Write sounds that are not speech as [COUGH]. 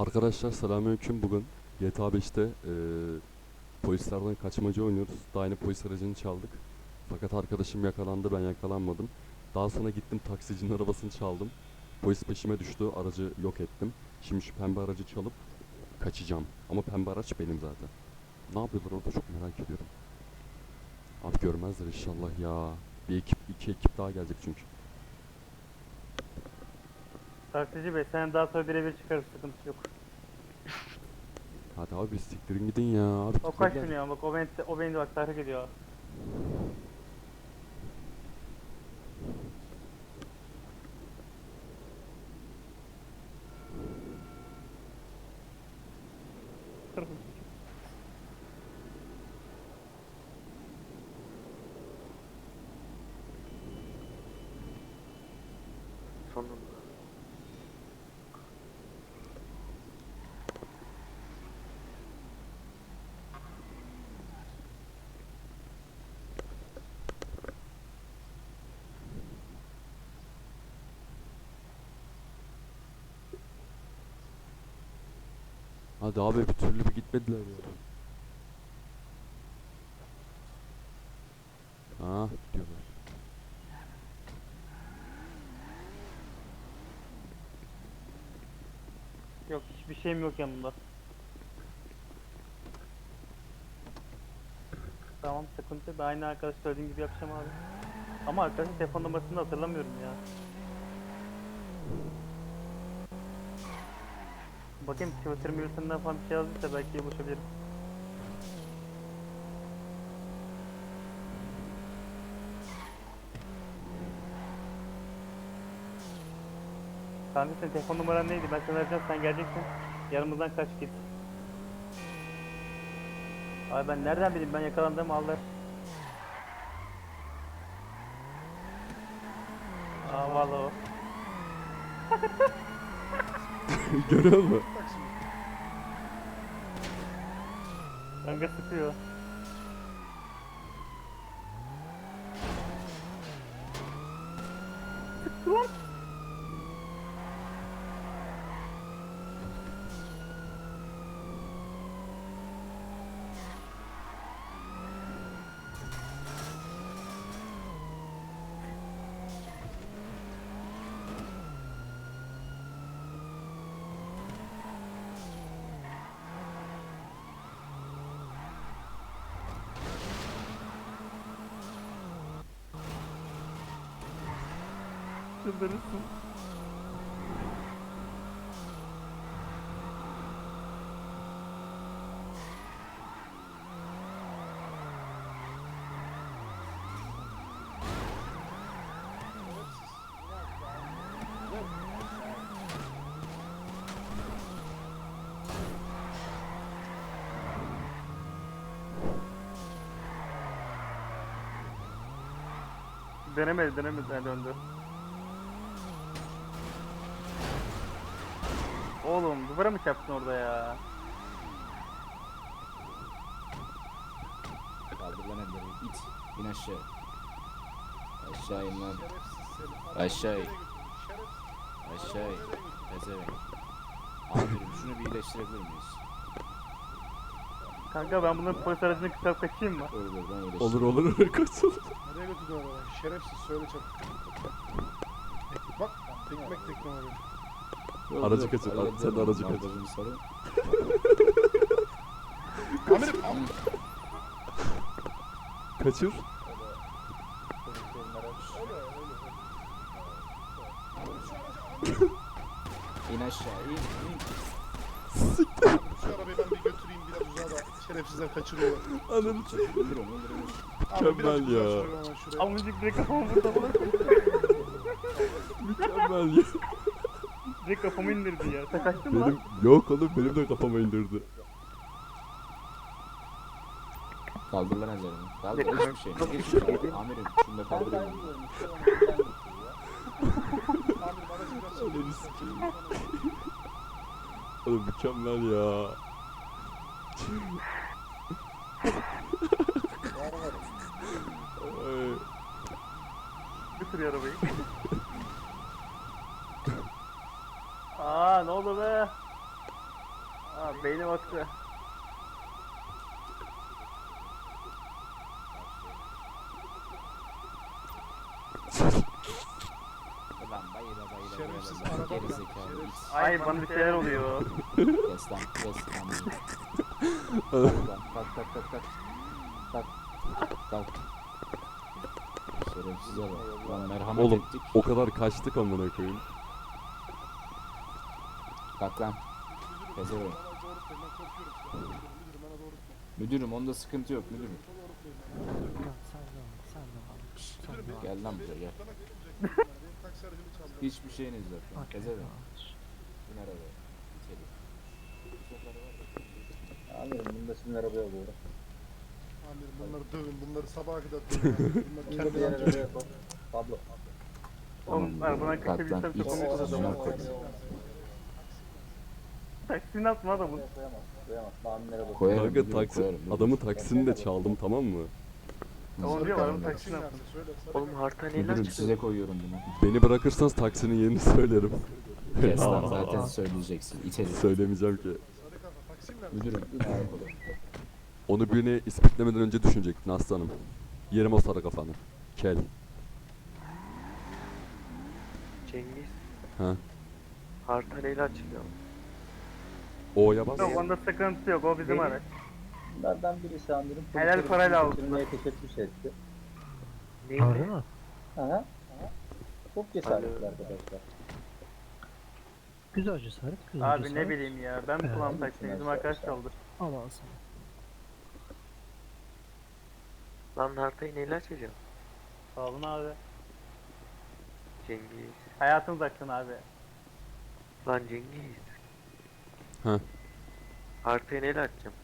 Arkadaşlar selamünaleyküm bugün GTA 5'te eee polislerden kaçmaca oynuyoruz. Daha yeni polis aracını çaldık. Fakat arkadaşım yakalandı ben yakalanmadım. Daha sonra gittim taksicinin arabasını çaldım. Polis peşime düştü aracı yok ettim. Şimdi şu pembe aracı çalıp kaçacağım. Ama pembe araç benim zaten. Ne yapıyorlar orada çok merak ediyorum. Abi görmezler inşallah ya. Bir ekip iki ekip daha gelecek çünkü. Taksici bey sen daha sonra birebir çıkarız sıkıntı yok. Hadi abi siktirin gidin ya. Abi O kaç biniyor bak o beni, o beni de bak tahrik ediyor. Sonunda. Hadi abi bir türlü bir gitmediler ya. Ha diyorlar. Yok hiçbir şeyim yok yanımda. Tamam sıkıntı. Ben aynı arkadaş söylediğim gibi yapacağım abi. Ama arkadaşın telefon numarasını hatırlamıyorum ya. Bakayım Twitter Twitter'dan falan bir şey yazdıysa belki buluşabilirim. Kanka senin telefon numaran neydi? Ben sana arayacağım sen geleceksin. Yanımızdan kaç git. Abi ben nereden bileyim ben yakalandığımı aldılar. Aa vallahi o. [LAUGHS] [LAUGHS] Görüyor musun? Kanka sıkıyor. Sıktı lan. Çıldırırsın. Denemedi denemedi döndü. Oğlum duvara mı çarptın orada ya? Kaldır lan elleri. İt. İn aşağı. Aşağı in lan. Aşağı in. Aşağı in. Pezevenk. Amirim şunu bir iyileştirebilir miyiz? Kanka ben bunların polis aracını kısaltıp kaçayım mı? Olur olur ben iyileştireyim. Olur olur kaçalım. Nereye götürdün arabayı? Şerefsiz söyle çabuk. Bak tekmek tekme öyle. Aracı kaçır, Hallederiz. sen de aracı kaçır. Amirim. am- Kaçır. İn aşağı in in. Şu arabayı ben bir götüreyim biraz uzağa da şerefsizler kaçırıyorlar. Ananı Çek, indir onu indir onu. Abi Mükemmel birazcık ya. uzağa sürüyorum hemen şuraya. Amcık direkt kafamı vurdu bana. [LAUGHS] mükemmel ya. Kafamı indirdi ya. Sen kaçtın mı Benim lan? yok oğlum benim de kafama indirdi. Kaldır lan ellerini. Kaldır hiçbir şey. Hiçbir şey. Amirim şunu da kaldırayım. Ananı sikeyim. [LAUGHS] Oğlum mükemmel ya. [LAUGHS] Ay. Götürüyor arabayı. Aa ne oldu be? Aa beynim attı. Ulan bayıla bayıla Şerefsiz bayıla. araba. Ay bana bir şeyler oluyor. Kes lan kes lan. Kalk kalk kalk kalk. Kalk. Kalk. Şerefsize bak. Lan merhamet Oğlum ettik. o kadar kaçtık amına koyayım. Kalk lan. Pezevenk. Müdürüm onda sıkıntı yok müdürüm. Gel lan buraya gel. [LAUGHS] Hiçbir şeyiniz yok lan. Pezevenk. Bin arabaya. İçeri. Amirim bunu da sizin arabaya alıyorum. Amirim bunları dövün. Bunları sabaha kadar [LAUGHS] dövün. amirim. Bunlar Bunu da kendi arabaya koy. Pablo. Oğlum arabadan Kalk lan. kaçabilsem çok İç. komik. Amına koyayım. Taksini atma adamın. Koyamaz. Koyamaz. Mavi'nin arabası. Koyarım Kanka müdürüm, taksi koyarım, adamın taksini de çaldım tamam mı? Oğlum Sarı diyor adamın taksi taksini atma. Oğlum neler Müdürüm çıkıyor? size koyuyorum bunu. Beni bırakırsanız taksinin yerini söylerim. Kes lan [LAUGHS] zaten söyleyeceksin. İçeri. Söylemeyeceğim ki. Müdürüm. Onu birine ispitlemeden önce düşünecektin aslanım. Yerim o sarı kafanı. Kel. Cengiz. Ha. Harita neyle açılıyor? O'ya bas. Yok onda sıkıntı yok o bizim Benim- araç. Bunlardan birisi amirim. Helal polisleri parayla götürmeye teşebbüs etti. Neyle? Aha. Aha. Çok cesaretli arkadaşlar. Güzel cesaret, güzel Abi cesaret. ne bileyim ya ben mi Evet. kulağım taksini bizim arkadaş çaldı. Al al sana. Lan haritayı neyle açacağım? Sağ olun abi. Cengiz. Hayatınız hakkın abi. Lan Cengiz. Ha. Haritayı neyle açacağım?